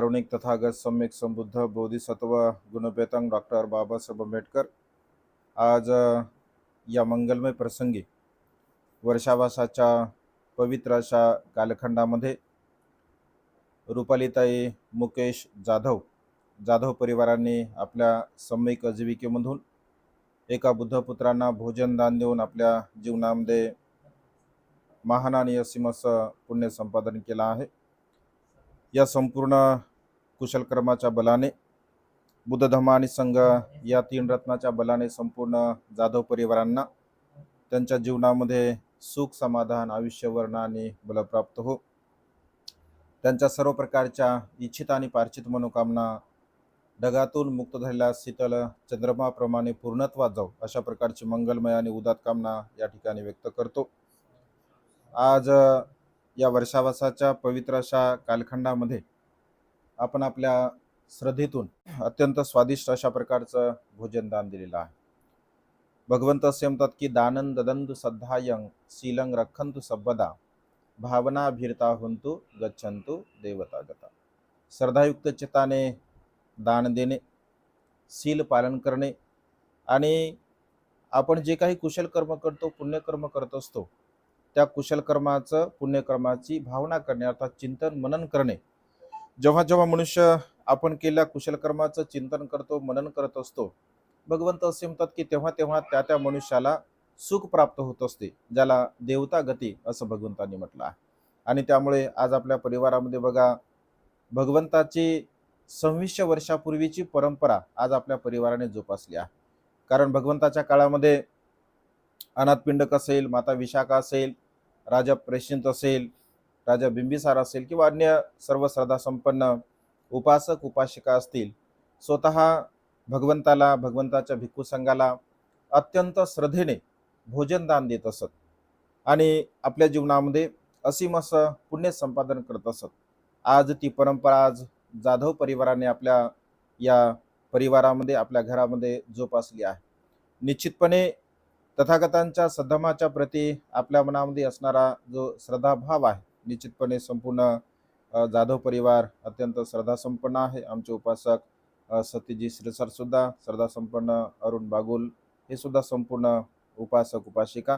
कारुणिक तथागत सम्यक संबुद्ध बोधिसत्व गुणपेतंग डॉक्टर बाबासाहेब आंबेडकर आज या मंगलमय प्रसंगी वर्षावासाच्या पवित्र अशा कालखंडामध्ये रुपालीताई मुकेश जाधव जाधव परिवारांनी आपल्या सम्यक आजीविकेमधून एका बुद्धपुत्रांना भोजनदान देऊन आपल्या जीवनामध्ये महान आणि असीम असं पुण्य संपादन केलं आहे. या संपूर्ण कुशलकर्माच्या बलाने बुद्ध आणि संघ या तीन रत्नाच्या बलाने संपूर्ण जाधव परिवारांना त्यांच्या जीवनामध्ये सुख समाधान आयुष्यवर्ण आणि बल प्राप्त हो. त्यांच्या सर्व प्रकारच्या इच्छित आणि पार्चित मनोकामना ढगातून मुक्त झालेल्या शीतल चंद्रमाप्रमाणे पूर्णत्वात जाऊ अशा प्रकारची मंगलमय आणि उदात कामना या ठिकाणी व्यक्त करतो. आज या वर्षावासाच्या पवित्र अशा कालखंडामध्ये आपण आपल्या श्रद्धेतून अत्यंत स्वादिष्ट अशा प्रकारचं भोजन दान दिलेलं आहे. भगवंत असे म्हणतात की दानंद ददंतु सद्धायं शीलं रखंतु सबदा भावना भिरता हुंतु गच्छंतु देवता गता श्रद्धायुक्त चित्ताने दान देणे शील पालन करणे आणि आपण जे काही कुशल कर्म करतो पुण्यकर्म करत असतो त्या कुशल कर्माचं पुण्यकर्माची भावना करणे अर्थात चिंतन मनन करणे जेव्हा जेव्हा मनुष्य आपण केलेल्या कुशल कर्माचं चिंतन करतो मनन करत असतो भगवंत असे म्हणतात की तेव्हा तेव्हा त्या त्या मनुष्याला सुख प्राप्त होत असते ज्याला देवता गती असं भगवंतांनी म्हटलं आहे. आणि त्यामुळे आज आपल्या परिवारामध्ये बघा भगवंताची सव्वीसशे वर्षापूर्वीची परंपरा आज आपल्या परिवाराने जोपासली आहे. कारण भगवंताच्या काळामध्ये अनाथपिंडक असेल माता विशाखा असेल राजा प्रेषिंत असेल राजा बिंबिसार असेल किंवा अन्य सर्व श्रद्धासंपन्न उपासक उपासिका असतील स्वतः भगवंताला भगवंताच्या भिक्खू संघाला अत्यंत श्रद्धेने भोजनदान देत असत आणि आपल्या जीवनामध्ये असीम असं पुण्य संपादन करत असत. आज ती परंपरा आज जाधव परिवाराने आपल्या या परिवारामध्ये आपल्या घरामध्ये जोपासली आहे. निश्चितपणे तथागतांच्या सद्धमाच्या प्रती आपल्या मनामध्ये असणारा जो श्रद्धाभाव आहे निश्चितपणे संपूर्ण जाधव परिवार अत्यंत श्रद्धासंपन्न आहे. आमचे उपासक सत्यजी श्रीसर सुद्धा श्रद्धासंपन्न अरुण बागुल हे सुद्धा संपूर्ण उपासक उपासिका.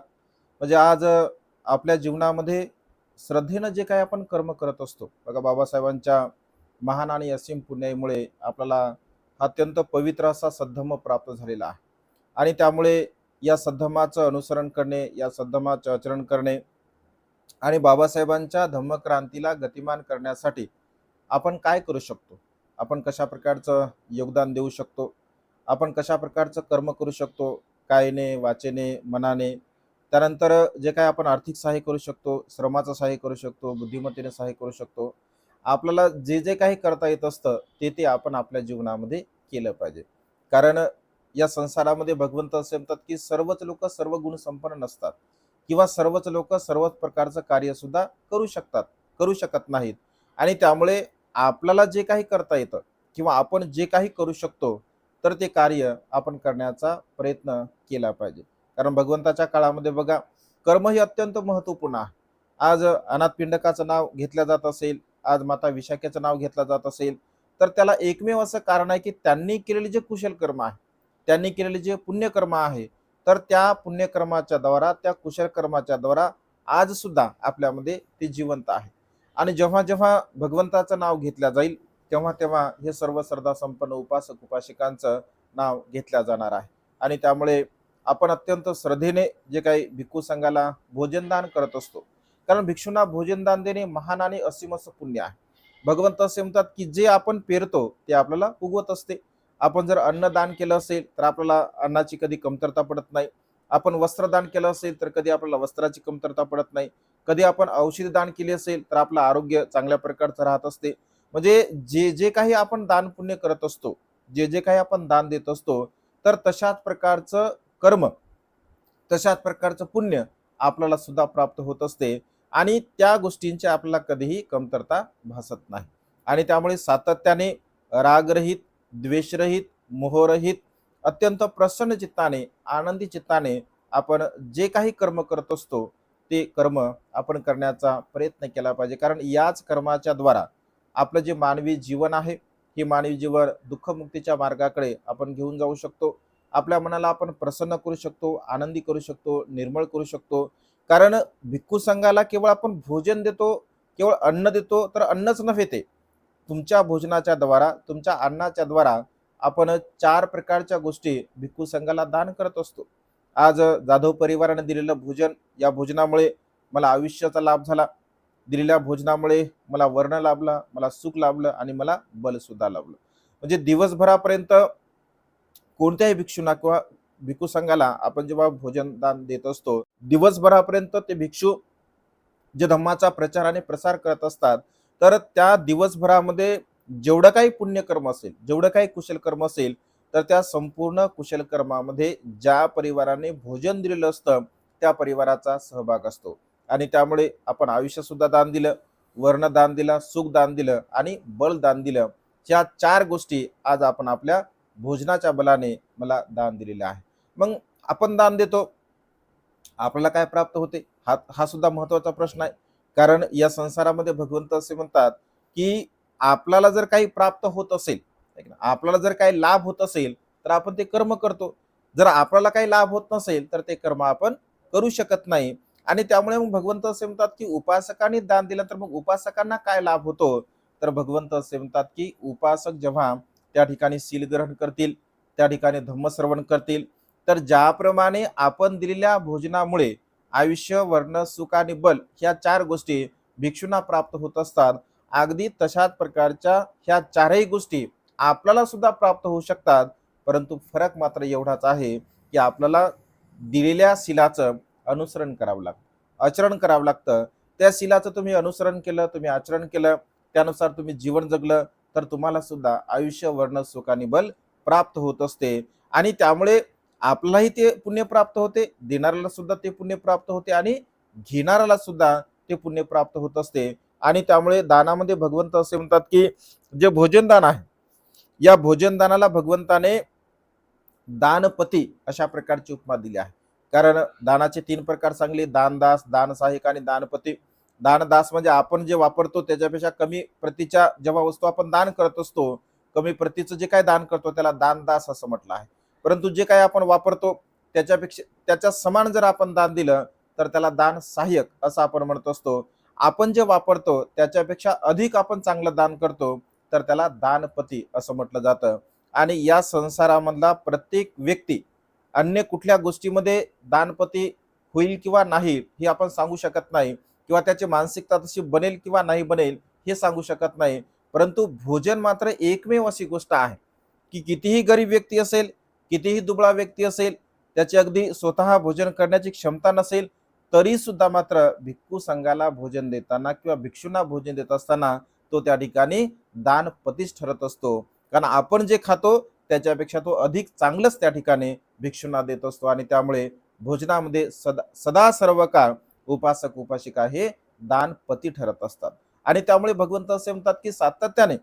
म्हणजे आज आपल्या जीवनामध्ये श्रद्धेनं जे काही आपण कर्म करत असतो बघा बाबासाहेबांच्या महान आणि असीम पुण्यामुळे आपल्याला अत्यंत पवित्र असा सद्धम प्राप्त झालेला आहे. आणि त्यामुळे या सद्धमाचं अनुसरण करणे या सद्धमाचं आचरण करणे आणि बाबासाहेबांच्या धम्मक्रांतीला गतिमान करण्यासाठी आपण काय करू शकतो? आपण कशा प्रकारचं योगदान देऊ शकतो? आपण कशा प्रकारचं कर्म करू शकतो? कायने वाचेने मनाने? त्यानंतर जे काय आपण आर्थिक सहाय्य करू शकतो श्रमाचं सहाय्य करू शकतो बुद्धिमत्तेने सहाय्य करू शकतो आपल्याला जे जे काही करता येत असतं ते ते आपण आपल्या जीवनामध्ये केलं पाहिजे. कारण या संसारामध्ये भगवंत असे म्हणतात की सर्वच लोक सर्व गुण संपन्न नसतात. किंवा सर्वच लोक सर्वच प्रकारचं कार्य सुद्धा करू शकतात करू शकत नाहीत. आणि त्यामुळे आपल्याला जे काही करता येतं किंवा आपण जे काही करू शकतो तर ते कार्य आपण करण्याचा प्रयत्न केला पाहिजे. कारण भगवंताच्या काळामध्ये बघा कर्म हे अत्यंत महत्त्वपूर्ण आहे. आज अनाथपिंडकाचं नाव घेतलं जात असेल आज माता विशाखेचं नाव घेतलं जात असेल तर त्याला एकमेव असं कारण आहे की त्यांनी केलेले जे कुशल कर्म आहे त्यांनी केलेले जे पुण्यकर्म आहे तर त्या पुण्यकर्माच्या द्वारा त्या कुशल कर्माच्या द्वारा आज सुद्धा आपल्यामध्ये ते जिवंत आहे. आणि जेव्हा जेव्हा भगवंताचं नाव घेतलं जाईल तेव्हा तेव्हा हे सर्व श्रद्धा संपन्न उपासक उपासिकांचं नाव घेतल्या जाणार आहे. आणि त्यामुळे आपण अत्यंत श्रद्धेने जे काही भिक्खू संघाला भोजनदान करत असतो. कारण भिक्षूंना भोजनदान देणे महान आणि असीम असं पुण्य आहे. भगवंत असे म्हणतात की जे आपण पेरतो ते आपल्याला उगवत असते. आपण जर अन्नदान केलं असेल तर आपल्याला अन्नाची कधी कमतरता पडत नाही. आपण वस्त्रदान केलं असेल तर कधी आपल्याला वस्त्राची कमतरता पडत नाही. कधी आपण औषध दान केली असेल तर आपलं आरोग्य चांगल्या प्रकारचं राहत असते. म्हणजे जे जे काही आपण दान पुण्य करत असतो जे जे काही आपण दान देत असतो तर तशाच प्रकारचं कर्म तशाच प्रकारचं पुण्य आपल्याला सुद्धा प्राप्त होत असते. आणि त्या गोष्टींची आपल्याला कधीही कमतरता भासत नाही. आणि त्यामुळे सातत्याने रागरहित द्वेषरहित मोहरहित अत्यंत प्रसन्न चित्ताने आनंदी चित्ताने आपण जे काही कर्म करत असतो ते कर्म आपण करण्याचा प्रयत्न केला पाहिजे. कारण याच कर्माच्या द्वारा आपलं जे मानवी जीवन आहे हे मानवी जीवन दुःखमुक्तीच्या मार्गाकडे आपण घेऊन जाऊ शकतो. आपल्या मनाला आपण प्रसन्न करू शकतो आनंदी करू शकतो निर्मळ करू शकतो. कारण भिक्खू संघाला केवळ आपण भोजन देतो केवळ अन्न देतो तर अन्नच नव्हे ते. तुमच्या भोजनाच्या द्वारा तुमच्या अन्नाच्या द्वारा आपण चार प्रकारच्या गोष्टी भिक्खू संघाला दान करत असतो. आज जाधव परिवाराने दिलेलं भोजन या भोजनामुळे मला आयुष्याचा लाभ झाला. दिलेल्या भोजनामुळे मला वर्ण लाभला मला सुख लाभलं आणि मला बल सुद्धा लाभलं. म्हणजे दिवसभरापर्यंत कोणत्याही भिक्षूना किंवा भिक्खू संघाला आपण जेव्हा भोजन दान देत असतो दिवसभरापर्यंत ते भिक्षू जे धम्माचा प्रचार आणि प्रसार करत असतात तर त्या दिवसभरामध्ये जेवढं काही पुण्यकर्म असेल जेवढं काही कुशल कर्म असेल तर त्या संपूर्ण कुशल कर्मामध्ये ज्या परिवाराने भोजन दिलेलं असतं त्या परिवाराचा सहभाग असतो. आणि त्यामुळे आपण आयुष्य सुद्धा दान दिलं वर्ण दान दिलं सुख दान दिलं आणि बल दान दिलं या चार गोष्टी आज आपण आपल्या भोजनाच्या बलाने मला दान दिलेलं आहे मग आपण दान देतो आपल्याला काय प्राप्त होते? हा हा सुद्धा महत्त्वाचा प्रश्न आहे. कारण या संसारामध्ये भगवंत असे म्हणतात की आपल्याला जर काही प्राप्त होत असेल आपल्याला जर काही लाभ होत असेल तर आपण ते कर्म करतो. जर आपल्याला काही लाभ होत नसेल तर ते कर्म आपण करू शकत नाही. आणि त्यामुळे मग भगवंत असे म्हणतात की उपासकांनी दान दिलं तर मग उपासकांना काय लाभ होतो? तर भगवंत असे म्हणतात की उपासक जेव्हा त्या ठिकाणी सील ग्रहण करतील त्या ठिकाणी धम्मश्रवण करतील तर ज्याप्रमाणे आपण दिलेल्या भोजनामुळे आयुष्य वर्ण सुख आणि बल ह्या चार गोष्टी भिक्षूंना प्राप्त होत असतात. अगदी तशाच प्रकारच्या ह्या चारही गोष्टी आपल्याला सुद्धा प्राप्त होऊ शकतात परंतु फरक मात्र एवढाच आहे की आपल्याला दिलेल्या शिलाचं अनुसरण करावं लागतं आचरण करावं लागतं. त्या शिलाचं तुम्ही अनुसरण केलं तुम्ही आचरण केलं त्यानुसार तुम्ही जीवन जगलं तर तुम्हाला सुद्धा आयुष्य वर्ण सुख आणि बल प्राप्त होत असते. आणि त्यामुळे आपलाही ते पुण्य प्राप्त होते देणाऱ्याला सुद्धा ते पुण्य प्राप्त होते आणि घेणाऱ्याला सुद्धा ते पुण्य प्राप्त होत असते. आणि त्यामुळे दानामध्ये भगवंत असे म्हणतात की जे भोजनदान आहे या भोजनदानाला भगवंताने दानपती अशा प्रकारची उपमा दिली आहे. कारण दानाचे तीन प्रकार सांगले दानदास दान आणि दानपती. दानदास म्हणजे आपण जे वापरतो त्याच्यापेक्षा कमी प्रतीच्या जेव्हा वस्तू आपण दान करत असतो कमी प्रतीचं जे काय दान करतो त्याला दानदास असं म्हटलं आहे. परंतु जे काही आपण वापरतो त्याच्यापेक्षा त्याच्या समान जर आपण दान दिलं तर त्याला दान सहाय्यक असं आपण म्हणत असतो. आपण जे वापरतो त्याच्यापेक्षा अधिक आपण चांगलं दान करतो तर त्याला दानपती असं म्हटलं जातं. आणि या संसारामधला प्रत्येक व्यक्ती अन्य कुठल्या गोष्टीमध्ये दानपती होईल किंवा नाही हे आपण सांगू शकत नाही. किंवा त्याची मानसिकता तशी बनेल किंवा नाही बनेल हे सांगू शकत नाही. परंतु भोजन मात्र एकमेव अशी गोष्ट आहे की कितीही गरीब व्यक्ती असेल कितीही दुबळा व्यक्ती असेल त्याची अगदी स्वतः भोजन करण्याची क्षमता नसेल तरी सुद्धा मात्र भिक्खू संघाला भोजन देताना किंवा भिक्षूंना भोजन देत असताना तो त्या ठिकाणी दानपतीच ठरत असतो. कारण आपण जे खातो त्याच्यापेक्षा तो अधिक चांगलंच त्या ठिकाणी भिक्षूंना देत असतो आणि त्यामुळे भोजनामध्ये सदा सदा सर्व काळ उपासक उपासिका हे दानपती ठरत असतात. आणि त्यामुळे भगवंत असे म्हणतात की सातत्याने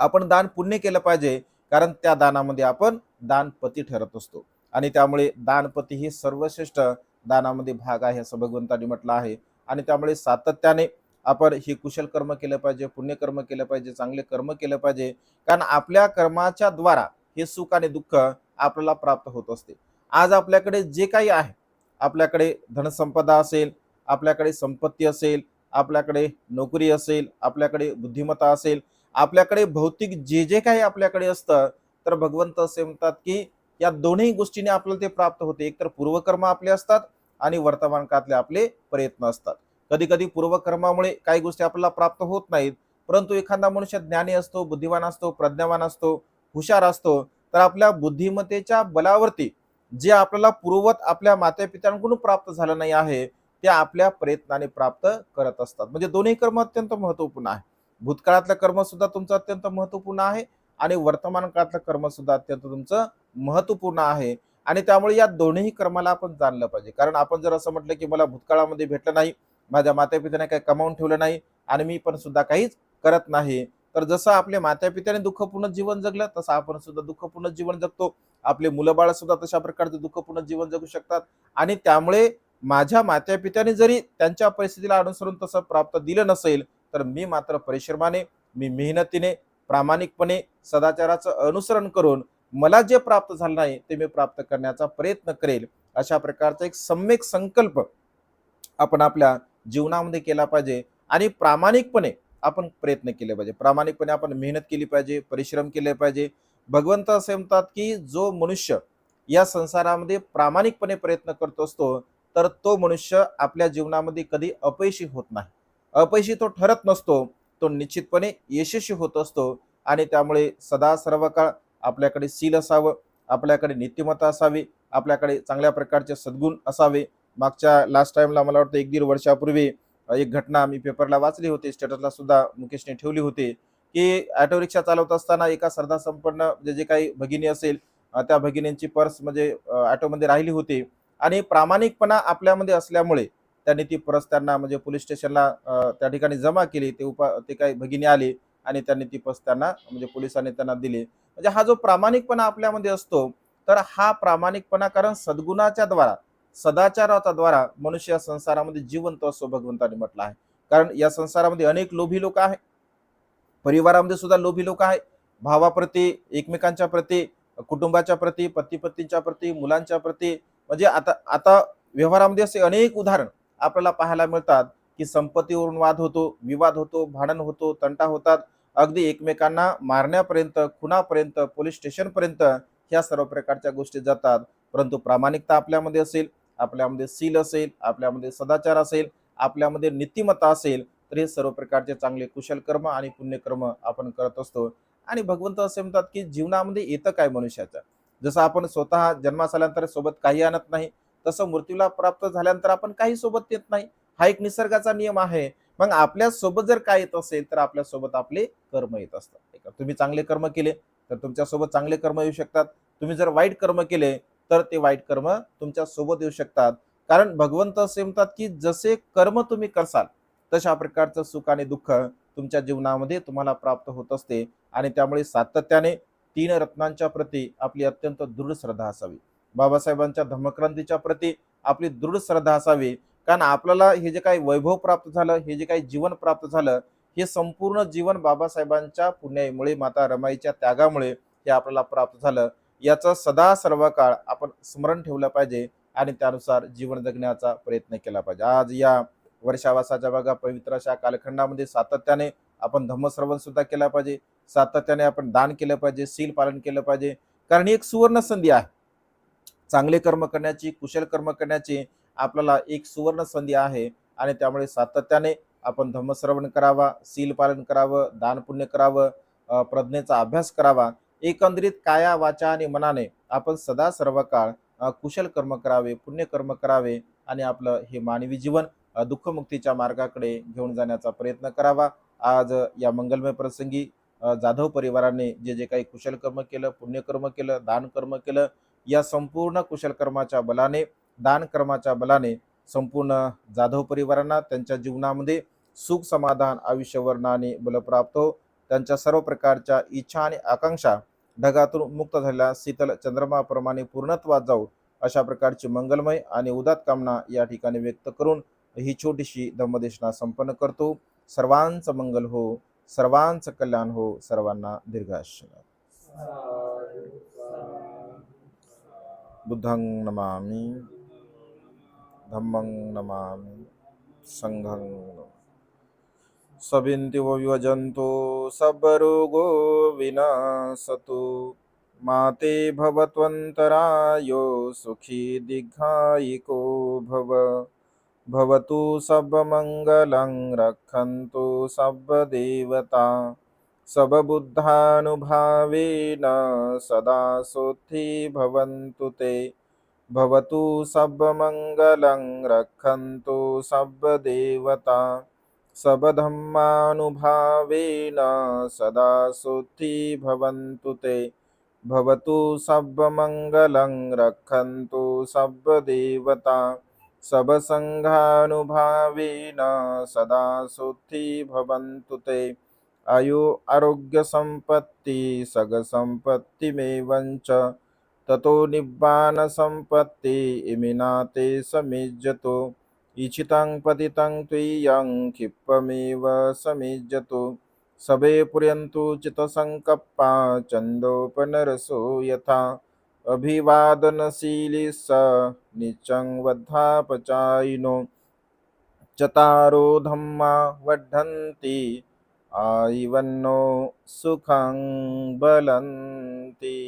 आपण दान पुण्य केलं पाहिजे कारण त्या दानामध्ये आपण दानपती ठरत असतो. आणि त्यामुळे दानपती ही सर्वश्रेष्ठ दानामध्ये भाग आहे असं भगवंतांनी म्हटलं आहे. आणि त्यामुळे सातत्याने आपण हे कुशल कर्म केलं पाहिजे पुण्यकर्म केलं पाहिजे चांगले कर्म केलं पाहिजे. कारण आपल्या कर्माच्या द्वारा हे सुख आणि दुःख आपल्याला प्राप्त होत असते. आज आपल्याकडे जे काही आहे आपल्याकडे धनसंपदा असेल आपल्याकडे संपत्ती असेल आपल्याकडे नोकरी असेल आपल्याकडे बुद्धिमत्ता असेल आपल्याकडे भौतिक जे जे काही आपल्याकडे असतं तर भगवंत असे म्हणतात की या दोन्ही गोष्टीने आपल्याला ते प्राप्त होते. एकतर पूर्वकर्म आपले असतात आणि वर्तमान काळातले आपले प्रयत्न असतात. कधी कधी पूर्वकर्मामुळे काही गोष्टी आपल्याला प्राप्त होत नाहीत. परंतु एखादा मनुष्य ज्ञानी असतो बुद्धिवान असतो प्रज्ञावान असतो हुशार असतो तर आपल्या बुद्धिमत्तेच्या बलावरती जे आपल्याला पूर्ववत आपल्या मातेपित्यांकडून प्राप्त झालं नाही आहे ते आपल्या प्रयत्नाने प्राप्त करत असतात. म्हणजे दोन्ही कर्म अत्यंत महत्त्वपूर्ण आहे. भूतकाळातलं कर्म सुद्धा तुमचं अत्यंत महत्त्वपूर्ण आहे. आणि वर्तमान काळातलं कर्म सुद्धा अत्यंत तुमचं महत्त्वपूर्ण आहे. आणि त्यामुळे या दोन्ही कर्माला आपण जाणलं पाहिजे. कारण आपण जर असं म्हटलं की मला भूतकाळामध्ये भेटलं नाही माझ्या मातापित्याने काही कमावून ठेवलं नाही आणि मी पण सुद्धा काहीच करत नाही तर जसं आपल्या मातापित्याने दुःखपूर्ण जीवन जगलं तसं आपण सुद्धा दुःखपूर्ण जीवन जगतो. आपले मुलं बाळ सुद्धा तशा प्रकारचं दुःखपूर्ण जीवन जगू शकतात. आणि त्यामुळे माझ्या मातापित्याने जरी त्यांच्या परिस्थितीला अनुसरून तसं प्राप्त दिलं नसेल तर मी मात्र परिश्रमाने मी मेहनतीने प्रामाणिकपणे सदाचाराचं अनुसरण करून मला जे प्राप्त झालं नाही ते मी प्राप्त करण्याचा प्रयत्न करेल. अशा प्रकारचा एक सम्यक संकल्प आपण आपल्या जीवनामध्ये केला पाहिजे आणि प्रामाणिकपणे आपण प्रयत्न केले पाहिजे. प्रामाणिकपणे आपण मेहनत केली पाहिजे परिश्रम केले पाहिजे. भगवंत असे म्हणतात की जो मनुष्य या संसारामध्ये प्रामाणिकपणे प्रयत्न करत असतो तर तो मनुष्य आपल्या जीवनामध्ये कधी अपयशी होत नाही. अपयशी तो ठरत नसतो. तो निश्चितपणे यशस्वी होत असतो आणि त्यामुळे सदा सर्व काळ आपल्याकडे सील असावं आपल्याकडे नीतिमत्ता असावी आपल्याकडे चांगल्या प्रकारचे सद्गुण असावे. मागच्या लास्ट टाइमला मला वाटतं एक दीड वर्षापूर्वी एक घटना मी पेपरला वाचली होती स्टेटसला सुद्धा मुकेशने ठेवली होती की ऑटो रिक्षा चालवत असताना एका श्रद्धा संपन्न जे जे काही भगिनी असेल त्या भगिनींची पर्स म्हणजे ऑटोमध्ये राहिली होती. आणि प्रामाणिकपणा आपल्यामध्ये असल्यामुळे त्यांनी ती परस त्यांना म्हणजे पोलीस स्टेशनला त्या ठिकाणी जमा केली. ते उपा ते काही भगिनी आली आणि त्यांनी ती पर्स त्यांना म्हणजे पोलिसांनी त्यांना दिली. म्हणजे हा जो प्रामाणिकपणा आपल्यामध्ये असतो तर हा प्रामाणिकपणा कारण सद्गुणाच्या द्वारा सदाचाराच्या द्वारा मनुष्य या संसारामध्ये जिवंत असतो भगवंताने म्हटलं आहे. कारण या संसारामध्ये अनेक लोभी लोक आहेत. परिवारामध्ये सुद्धा लोभी लोक आहेत. भावाप्रती एकमेकांच्या प्रती कुटुंबाच्या प्रती पती पत्नीच्या प्रती मुलांच्या प्रती. म्हणजे आता आता व्यवहारामध्ये असे अनेक उदाहरण. आपल्याला पाहायला मिळतात की संपत्तीवरून वाद होतो विवाद होतो भांडण होतो तंटा होतात. अगदी एकमेकांना मारण्यापर्यंत खुनापर्यंत पोलीस स्टेशनपर्यंत ह्या सर्व प्रकारच्या गोष्टी जातात. परंतु प्रामाणिकता आपल्यामध्ये असेल आपल्यामध्ये सील असेल आपल्यामध्ये सदाचार असेल आपल्यामध्ये नीतिमत्ता असेल तर हे सर्व प्रकारचे चांगले कुशल कर्म आणि पुण्यकर्म आपण करत असतो. आणि भगवंत असे म्हणतात की जीवनामध्ये येतं काय मनुष्याचं? जसं आपण स्वतः जन्मास आल्यानंतर सोबत काही आणत नाही तसं मृत्यूला प्राप्त झाल्यानंतर आपण काही सोबत येत नाही. हा एक निसर्गाचा नियम आहे. मग आपल्यासोबत जर काय येत असेल तर आपल्यासोबत आपले कर्म येत असतात. तुम्ही चांगले कर्म केले तर तुमच्यासोबत चांगले कर्म येऊ शकतात. तुम्ही जर वाईट कर्म केले तर ते वाईट कर्म तुमच्यासोबत येऊ शकतात. कारण भगवंत असे म्हणतात की जसे कर्म तुम्ही करसाल तशा प्रकारचं सुख आणि दुःख तुमच्या जीवनामध्ये तुम्हाला प्राप्त होत असते. आणि त्यामुळे सातत्याने तीन रत्नांच्या प्रती आपली अत्यंत दृढ श्रद्धा असावी. बाबासाहेबांच्या धर्मक्रांतीच्या प्रती आपली दृढ श्रद्धा असावी. कारण आपल्याला हे जे काही वैभव प्राप्त झालं हे जे काही जीवन प्राप्त झालं हे संपूर्ण जीवन बाबासाहेबांच्या पुण्यामुळे माता रमाईच्या त्यागामुळे हे आपल्याला प्राप्त झालं. याचं सदा सर्व काळ आपण स्मरण ठेवलं पाहिजे आणि त्यानुसार जीवन जगण्याचा प्रयत्न केला पाहिजे. आज या वर्षावासाच्या बघा पवित्र अशा कालखंडामध्ये सातत्याने आपण धम्मश्रवण सुद्धा केला पाहिजे. सातत्याने आपण दान केलं पाहिजे सील पालन केलं पाहिजे. कारण ही एक सुवर्ण संधी आहे. चांगले कर्म करण्याची कुशल कर्म करण्याची आपल्याला एक सुवर्ण संधी आहे. आणि त्यामुळे सातत्याने आपण धम्मश्रवण करावा सील पालन करावं दान पुण्य करावं प्रज्ञेचा अभ्यास करावा. एकंदरीत काया वाचा आणि मनाने आपण सदा सर्व काळ कुशल कर्म करावे पुण्यकर्म करावे आणि आपलं हे मानवी जीवन दुःखमुक्तीच्या मार्गाकडे घेऊन जाण्याचा प्रयत्न करावा. आज या मंगलमय प्रसंगी जाधव परिवाराने जे जे काही कुशल कर्म केलं पुण्यकर्म केलं दान कर्म केलं या संपूर्ण कुशल कर्माच्या बलाने दान कर्माच्या बलाने संपूर्ण जाधव परिवारांना त्यांच्या जीवनामध्ये सुख समाधान आयुष्यवर्णाने आणि बल प्राप्त हो. त्यांच्या सर्व प्रकारच्या इच्छा आणि आकांक्षा ढगातून मुक्त झालेल्या शीतल चंद्रमाप्रमाणे पूर्णत्वात जाऊ अशा प्रकारची मंगलमय आणि उदात कामना या ठिकाणी व्यक्त करून ही छोटीशी धम्मदेशना संपन्न करतो. सर्वांचं मंगल हो सर्वांचं कल्याण हो सर्वांना दीर्घाश बुद्धं नमामि धम्मं नमामि संघं सबिन्ति सबिन्तिवो विभजन्तु सबरोगो विनाशतु माते भवत्वन्तरायो सुखी दीर्घायिको भव। भवतु सबमङ्गलं रक्षन्तु सबदेवता सबबुद्धानुभावेन सदा सुखी भवन्तु ते। भवतु सबमङ्गलं रक्षन्तु सबदेवता सबधम्मानुभावेन सदा सुखी भवन्तु ते। भवतु सबमङ्गलं रक्षन्तु सबदेवता सबसङ्घानुभावेन सदा सुखी भवन्तु ते। आयु आरोग्यसम्पत्ति सगसम्पत्तिमेवञ्च च ततो निब्बानसम्पत्ति इमिना ते समिज्यतो इच्छितं पतितं त्वय्यं क्षिप्पमेव समिज्यतो सबे पुर्यन्तु चितसङ्कप्पा चन्दोपनरसो यथा अभिवादनशीलि स निचं वद्धापचायिनो चतारो धम्मा वर्धन्ति आयिवन्नो सुखं बलन्ति।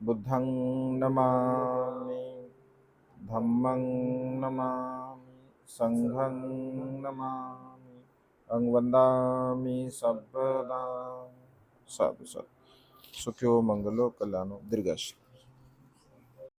बुद्धं नमामि धम्मं नमामि सङ्घं नमामि अं वन्दामि सर्वदा साधु साधु सुख्यो मङ्गलो कल्याणो दीर्घाश